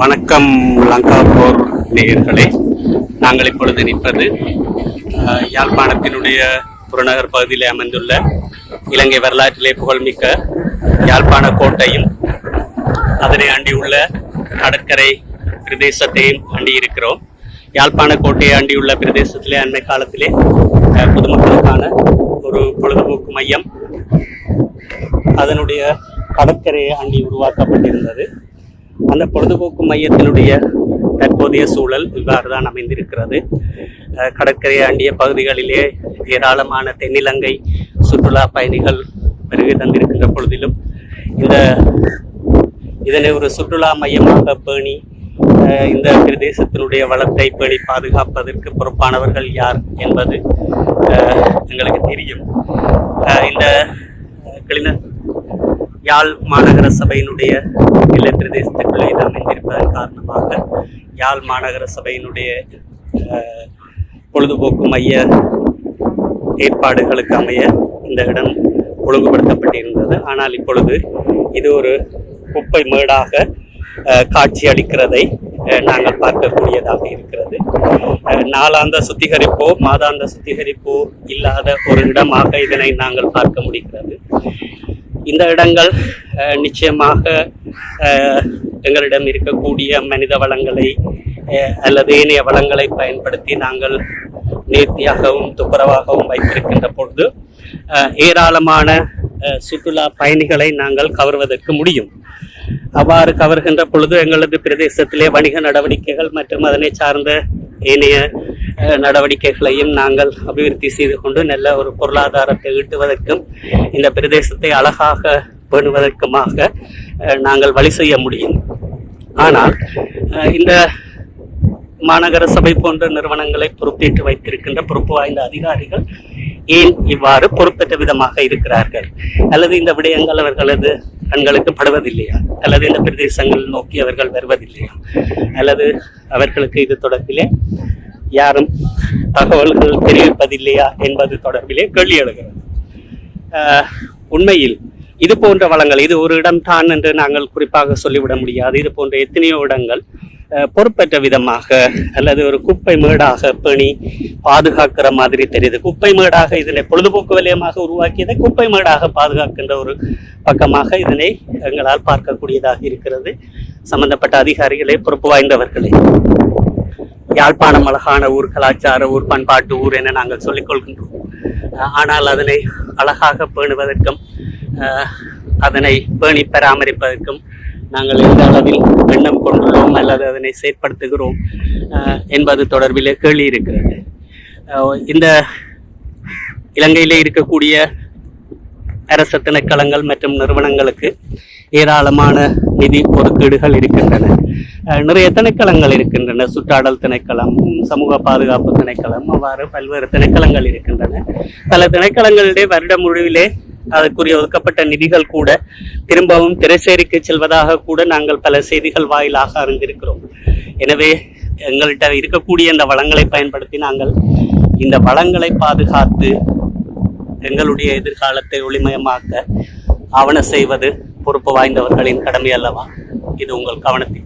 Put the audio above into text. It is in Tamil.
வணக்கம் லங்கா போர் நேயர்களே. நாங்கள் இப்பொழுது நிற்பது யாழ்ப்பாணத்தினுடைய புறநகர் பகுதியில் அமைந்துள்ள இலங்கை வரலாற்றிலே புகழ்மிக்க யாழ்ப்பாண கோட்டையும் அதனை அண்டியுள்ள கடற்கரை பிரதேசத்தையும் அண்டி இருக்கிறோம். யாழ்ப்பாண கோட்டையை அண்டியுள்ள பிரதேசத்திலே அண்மை காலத்திலே பொதுமக்களுக்கான ஒரு பொழுதுபோக்கு மையம். அதனுடைய கடற்கரையை அண்டி உருவாக்கப்பட்டிருந்தது. அந்த பொழுதுபோக்கு மையத்தினுடைய தற்போதைய சூழல் இவ்வாறு தான் அமைந்திருக்கிறது. கடற்கரை அண்டிய பகுதிகளிலே ஏராளமான தென்னிலங்கை சுற்றுலா பயணிகள் வருகை தந்திருக்கின்ற பொழுதிலும் இந்த இதனை ஒரு சுற்றுலா மையமாக பேணி அஹ் இந்த பிரதேசத்தினுடைய வளத்தை பேணி பாதுகாப்பதற்கு பொறுப்பானவர்கள் யார் என்பது அஹ் எங்களுக்கு தெரியும். இந்த அஹ் யாழ் மாநகர சபையினுடைய எல்லை பிரதேசத்துக்குள்ளே இது அமைந்திருப்பதன் காரணமாக யாழ் மாநகர சபையினுடைய பொழுதுபோக்கு மைய ஏற்பாடுகளுக்கு அமைய இந்த இடம் ஒழுங்குபடுத்தப்பட்டிருந்தது. ஆனால் இப்பொழுது இது ஒரு குப்பை மேடாக காட்சி அளிக்கிறதை நாங்கள் பார்க்கக்கூடியதாக இருக்கிறது. நாளாந்த சுத்திகரிப்போ மாதாந்த சுத்திகரிப்போ இல்லாத ஒரு இடமாக இதனை நாங்கள் பார்க்க முடிகிறது. இந்த இடங்கள் நிச்சயமாக எங்களிடம் இருக்கக்கூடிய மனித வளங்களை அல்லது ஏனைய வளங்களை பயன்படுத்தி நாங்கள் நேர்த்தியாகவும் துப்புரவாகவும் வைத்திருக்கின்ற பொழுது ஏராளமான சுற்றுலா பயணிகளை நாங்கள் கவர்வதற்கு முடியும். அவ்வாறு கவர்கின்ற பொழுது எங்களது பிரதேசத்திலே வணிக நடவடிக்கைகள் மற்றும் அதனை சார்ந்த ஏனைய நடவடிக்கைகளையும் நாங்கள் அபிவிருத்தி செய்து கொண்டு நல்ல ஒரு பொருளாதாரத்தை ஈட்டுவதற்கும் இந்த பிரதேசத்தை அழகாக பேணுவதற்குமாக நாங்கள் வழி செய்ய முடியும். ஆனால் இந்த மாநகர சபை போன்ற நிறுவனங்களை பொறுப்பேற்று வைத்திருக்கின்ற பொறுப்பு வாய்ந்த அதிகாரிகள் ஏன் இவ்வாறு பொறுப்பற்ற விதமாக இருக்கிறார்கள்? அல்லது இந்த விடயங்கள் அவர்களது கண்களுக்கு படுவதில்லையா? அல்லது இந்த பிரதேசங்கள் நோக்கி அவர்கள் வருவதில்லையா? அல்லது அவர்களுக்கு இது தொடர்பிலே யாரும் தகவல்கள் தெரிவிப்பதில்லையா என்பது தொடர்பிலே கேள்வி எழுகிறது. ஆஹ் உண்மையில் இது போன்ற வளங்கள் இது ஒரு இடம் தான் என்று நாங்கள் குறிப்பாக சொல்லிவிட முடியாது. இது போன்ற எத்தனையோ இடங்கள் பொறுப்பற்ற விதமாக அல்லது ஒரு குப்பை மேடாக பேணி பாதுகாக்கிற மாதிரி தெரியுது. குப்பை மேடாக இதனை பொழுதுபோக்கு வலயமாக உருவாக்கியதை குப்பை மேடாக பாதுகாக்கின்ற ஒரு பக்கமாக இதனை எங்களால் பார்க்கக்கூடியதாக இருக்கிறது. சம்பந்தப்பட்ட அதிகாரிகளே பொறுப்பு வாய்ந்தவர்களே யாழ்ப்பாணம் அழகான ஊர் கலாச்சார ஊர் பண்பாட்டு ஊர் என நாங்கள் சொல்லிக் கொள்கின்றோம். ஆனால் அதனை அழகாக பேணுவதற்கும் அதனை பேணி பராமரிப்பதற்கும் நாங்கள் எந்த அளவில் எண்ணம் கொண்டுள்ளோம் அல்லது அதனை செயற்படுத்துகிறோம் என்பது தொடர்பிலே கேள்வி இருக்கிறது. இந்த இலங்கையிலே இருக்கக்கூடிய அரச திணைக்களங்கள் மற்றும் நிறுவனங்களுக்கு ஏராளமான நிதி ஒதுக்கீடுகள் இருக்கின்றன. நிறைய திணைக்களங்கள் இருக்கின்றன. சுற்றாடல் திணைக்களம் சமூக பாதுகாப்பு திணைக்களம் அவ்வாறு பல்வேறு திணைக்களங்கள் இருக்கின்றன. பல திணைக்களங்களிலே வருட முடிவிலே அதற்குரிய ஒதுக்கப்பட்ட நிதிகள் கூட திரும்பவும் திரைசேரிக்கு செல்வதாக கூட நாங்கள் பல செய்திகள் வாயிலாக அறிந்திருக்கிறோம். எனவே எங்கள்கிட்ட இருக்கக்கூடிய இந்த வளங்களை பயன்படுத்தி நாங்கள் இந்த வளங்களை பாதுகாத்து எங்களுடைய எதிர்காலத்தை ஒளிமயமாக்க ஆவண செய்வது பொறுப்பு வாய்ந்தவர்களின் கடமை அல்லவா? இது உங்கள் கவனத்தில்.